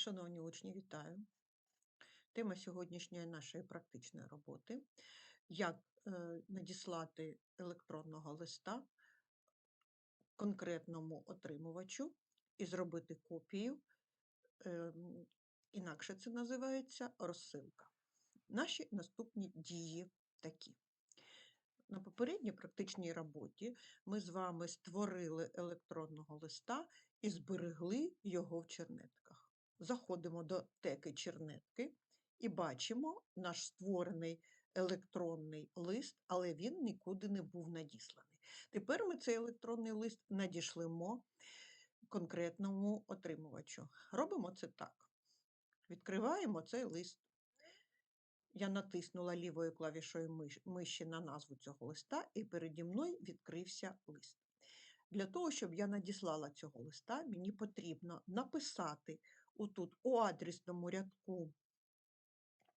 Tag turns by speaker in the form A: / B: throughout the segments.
A: Шановні учні, вітаю! Тема сьогоднішньої нашої практичної роботи як е, надіслати електронного листа конкретному отримувачу і зробити копію, ем, інакше це називається розсилка. Наші наступні дії такі. На попередній практичній роботі ми з вами створили електронного листа і зберегли його в чернетках. Заходимо до теки чернетки і бачимо наш створений електронний лист, але він нікуди не був надісланий. Тепер ми цей електронний лист надішлемо конкретному отримувачу. Робимо це так. Відкриваємо цей лист. Я натиснула лівою клавішою миші на назву цього листа, і переді мною відкрився лист. Для того, щоб я надіслала цього листа, мені потрібно написати отут у адресному рядку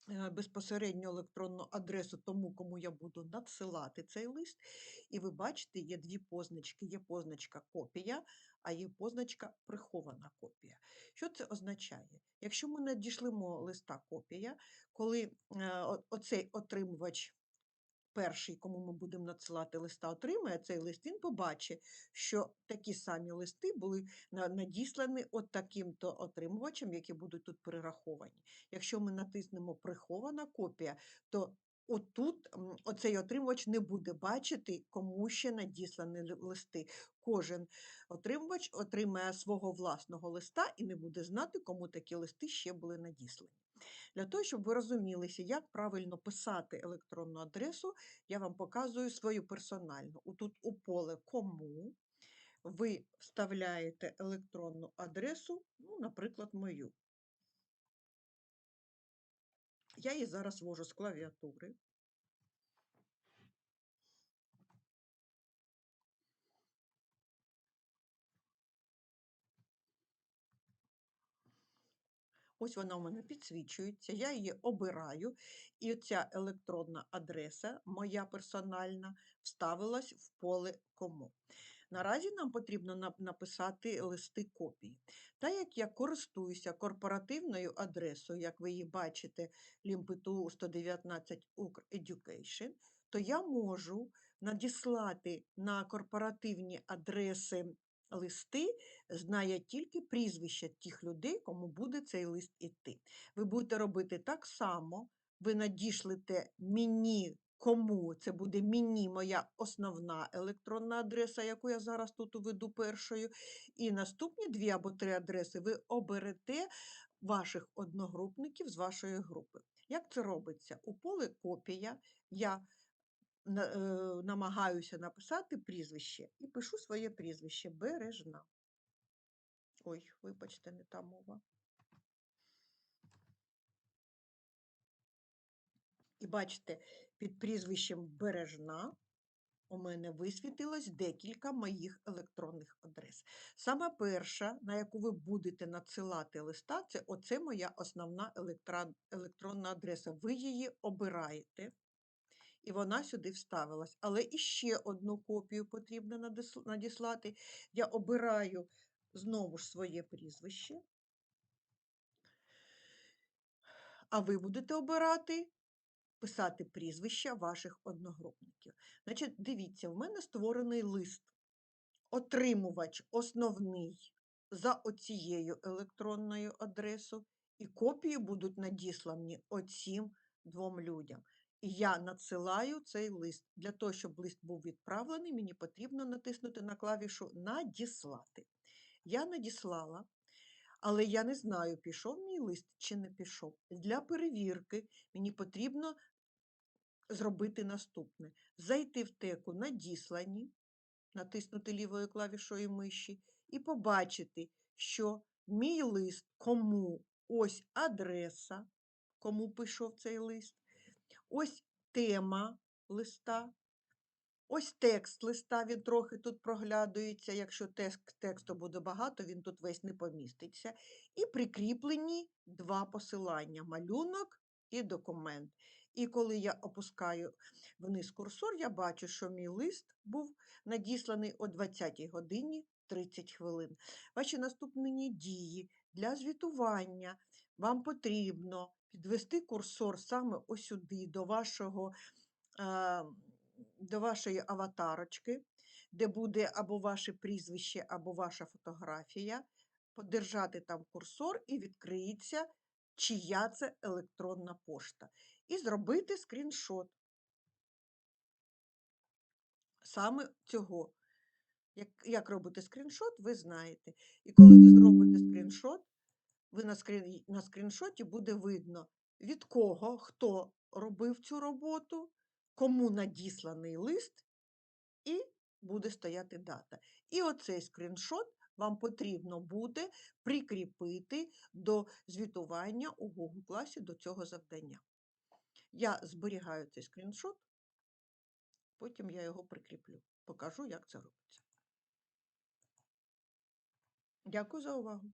A: Е, безпосередньо електронну адресу тому, кому я буду надсилати цей лист. І ви бачите, є дві позначки. Є позначка копія, а є позначка прихована копія. Що це означає? Якщо ми надішлемо листа копія, коли е, оцей отримувач перший, кому ми будемо надсилати листа, отримає цей лист, він побачить, що такі самі листи були надіслані от таким-то отримувачем, які будуть тут перераховані. Якщо ми натиснемо прихована копія, то Отут оцей отримувач не буде бачити, кому ще надіслані листи. Кожен отримувач отримає свого власного листа і не буде знати, кому такі листи ще були надіслані. Для того, щоб ви розумілися, як правильно писати електронну адресу, я вам показую свою персональну. Тут у поле Кому ви вставляєте електронну адресу, ну, наприклад, мою. Я її зараз ввожу з клавіатури. Ось вона у мене підсвічується, я її обираю, і ця електронна адреса, моя персональна, вставилась в поле кому. Наразі нам потрібно написати листи копії. Та як я користуюся корпоративною адресою, як ви її бачите, LimpTU 119 Education, то я можу надіслати на корпоративні адреси листи знає тільки прізвища тих людей, кому буде цей лист іти. Ви будете робити так само, ви надішлете мені. Кому це буде мені моя основна електронна адреса, яку я зараз тут уведу першою. І наступні дві або три адреси ви оберете ваших одногрупників з вашої групи. Як це робиться? У поле копія я намагаюся написати прізвище і пишу своє прізвище бережна. Ой, вибачте, не та мова. І бачите, під прізвищем бережна у мене висвітилось декілька моїх електронних адрес. Саме перша, на яку ви будете надсилати листа, це оце моя основна електронна адреса. Ви її обираєте і вона сюди вставилась. Але іще одну копію потрібно надіслати. Я обираю знову ж своє прізвище. А ви будете обирати писати прізвища ваших одногрупників. Значить, дивіться, в мене створений лист. Отримувач основний за оцією електронною адресою, і копії будуть надіслані оцім двом людям. І я надсилаю цей лист. Для того, щоб лист був відправлений, мені потрібно натиснути на клавішу Надіслати. Я надіслала, але я не знаю, пішов мій лист чи не пішов. Для перевірки мені потрібно зробити наступне: зайти в теку Надіслані, натиснути лівою клавішою миші, і побачити, що мій лист кому ось адреса, кому пішов цей лист. Ось тема листа, ось текст листа, він трохи тут проглядується. Якщо текст, тексту буде багато, він тут весь не поміститься. І прикріплені два посилання малюнок і документ. І коли я опускаю вниз курсор, я бачу, що мій лист був надісланий о 20 годині 30 хвилин. Ваші наступні дії для звітування вам потрібно підвести курсор саме ось сюди, до вашого, до вашої аватарочки, де буде або ваше прізвище, або ваша фотографія, подержати там курсор і відкриється, чия це електронна пошта. І зробити скріншот саме цього. Як, як робити скріншот, ви знаєте. І коли ви зробите скріншот, ви на, скрін, на скріншоті буде видно, від кого, хто робив цю роботу, кому надісланий лист, і буде стояти дата. І оцей скріншот вам потрібно буде прикріпити до звітування у Google класі до цього завдання. Я зберігаю цей скріншот, потім я його прикріплю. Покажу, як це робиться. Дякую за увагу.